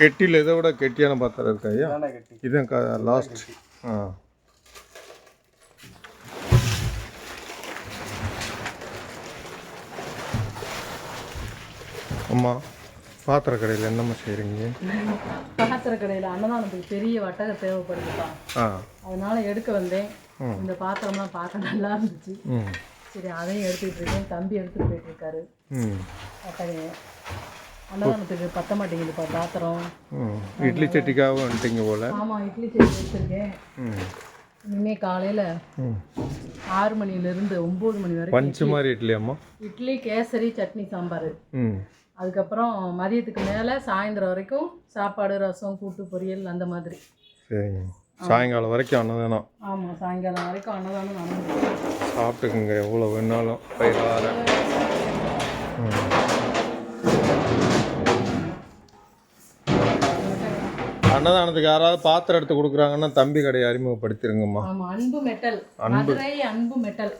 கெட்டியில் இதை விட கெட்டியான பாத்திரம் இருக்கா ஐயா? இதுதான் லாஸ்ட் ஆ. அம்மா பாத்திர கடையில் என்னம்மா செய்கிறீங்க பாத்திர கடையில் அன்னதானத்துக்கு பெரிய வட்டகம் தேவைப்படுதுப்பா. ஆ. அதனால எடுக்க வந்தேன். இந்த பாத்திரம்லாம் பார்க்க நல்லா இருந்துச்சு. சரி அதையும் எடுத்துக்கிட்டு இருக்கேன். தம்பி எடுத்துட்டு போயிட்டு இருக்காரு. ம். வட்டகம் அன்னதானத்துக்கு பத்த மாட்டேங்குதுப்பா பாத்திரம். ம் இட்லி சட்டிக்காகவும் வந்துட்டீங்க போல். ஆமாம் இட்லி சட்னி எடுத்திருக்கேன் ம். இனிமே காலையில் ம். ஆறு மணிலேருந்து ஒம்பது மணி வரைக்கும் பஞ்சு மாதிரி இட்லி அம்மா. இட்லி கேசரி சட்னி சாம்பார். ம். அதுக்கப்புறம் மதியத்துக்கு மேலே சாயந்தரம் வரைக்கும் சாப்பாடு ரசம் கூட்டு பொரியல் அந்த மாதிரி. சரிங்க. சாயங்காலம் வரைக்கும் அன்னதானம். ஆமாம் சாயங்காலம் வரைக்கும் அன்னதானம் சாப்பிட்டுக்குங்க எவ்வளோ வேணாலும். வயிறார அன்னதானத்துக்கு யாராவது பாத்திரம் எடுத்து கொடுக்குறாங்கன்னா தம்பி கடையை அறிமுகப்படுத்திருங்கம்மா. ஆமாம் அன்பு மெட்டல். மதுரை அன்பு மெட்டல்.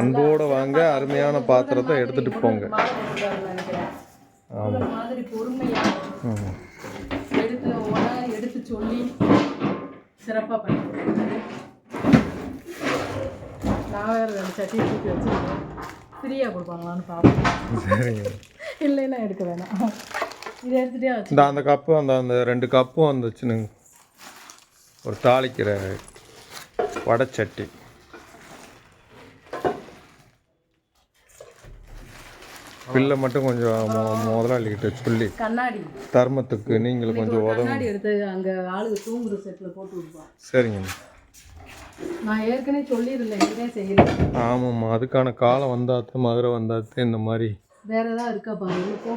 அன்போடு வாங்க அருமையான பாத்திரத்தை எடுத்துகிட்டு போங்க. மாலை போட்டுருக்காருன்னு நினைக்கிறேன். அந்த மாதிரி பொறுமையா ம் எடுத்து சொல்லி சிறப்பாக பண்ணி கொடுத்தாரு. நான் வேறு ரெண்டு சட்டியை தூக்கி வச்சுருக்கேன். ஃப்ரீயாக கொடுப்பாங்களான்னு பார்ப்போம். சரிங்க. இல்லைன்னா எடுக்க வேணாம். இந்த அந்த கப்பு அந்த அந்த ரெண்டு கப்பும் வந்துச்சுனுங்க. ஒரு தாளிக்கிற வடைச்சட்டி. பில்லை மட்டும் கொஞ்சம் முதலாளிகிட்ட சொல்லி. கண்ணாடி. தர்மத்துக்கு நீங்களும் கொஞ்சம் உதவும் எடுத்து அங்கே ஆளுங்க தூங்குற செட்டில் போட்டு விடுவான் சரிங்க. நான் ஏற்கனவே சொல்லியிருந்தேன் இதே செய்கிறேன் ஆமாம்மா அதுக்கான காலம் வந்தாத்து மதுரை வந்தாத்து இந்த மாதிரி. வேற ஏதாவது இருக்கா பாருங்க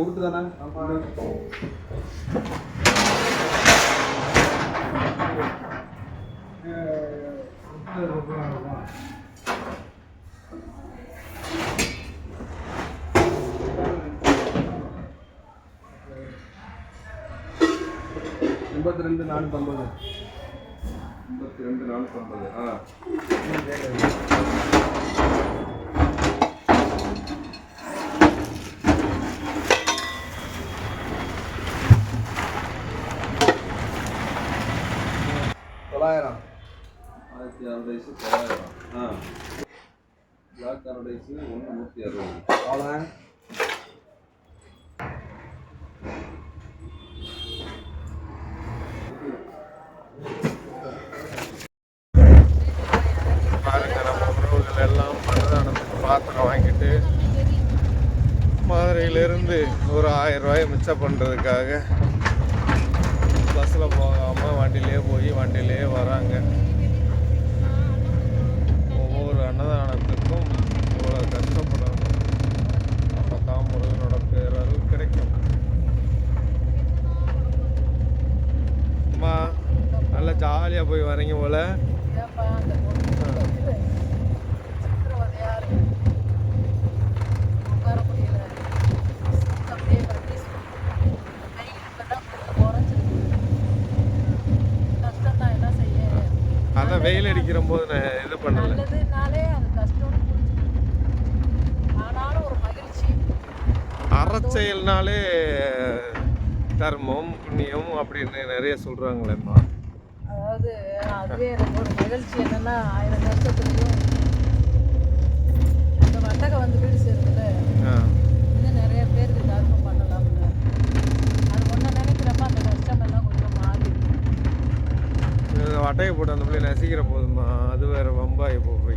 உருட்டு தானே? எண்பத்தி ரெண்டு நானூற்றி ஐம்பது. எண்பத்தி ரெண்டு நானூற்றி ஐம்பது ஆ. தொள்ளாயிரம். ஆயிரத்தி அறுபது வயசு தொள்ளாயிரம். ஆ. பிளாக் அறுபது ஒன்று நூற்றி அறுபது. அவ்வளோ பாருங்க நம்ம உறவுகள் எல்லாம் அன்னதானத்துக்கு பாத்திரம் வாங்கிட்டு மதுரையிலிருந்து ஒரு ஆயிரம் ரூபாயை மிச்சம் பண்ணுறதுக்காக பஸ்ஸில் போகாமல் வண்டியிலே போய் வண்டியிலே வராங்க. ஒவ்வொரு அன்னதானத்துக்கும் இவ்வளோ கஷ்டப்படணும். அப்போ தான் முருகனோட பேரருள் கிடைக்கும். அம்மா நல்லா ஜாலியாக போய் வரீங்க போல். அதான் வெயில் அடிக்கிற போது நான் இது பண்ணலை. அறச்செயல்னாலே தர்மம் புண்ணியம் அப்படின்னு நிறைய சொல்கிறாங்களேம்மா அதாவது அதுவே எனக்கு ஒரு மகிழ்ச்சி என்னன்னா ஆயிரம் கஷ்டத்துலையும் இந்த வட்டகம் வந்து வீடு சேருதுல ஆ இன்னும் நிறைய பேருக்கு தர்மம் பண்ணலாம்னு அது ஒன்று நினைக்கிறப்ப அந்த கஷ்டம் எல்லாம் கொஞ்சம் அட்டையை போட்டு அந்த பிள்ளை நசிக்கிற போதுமா அது வேற வம்பாயி போகும்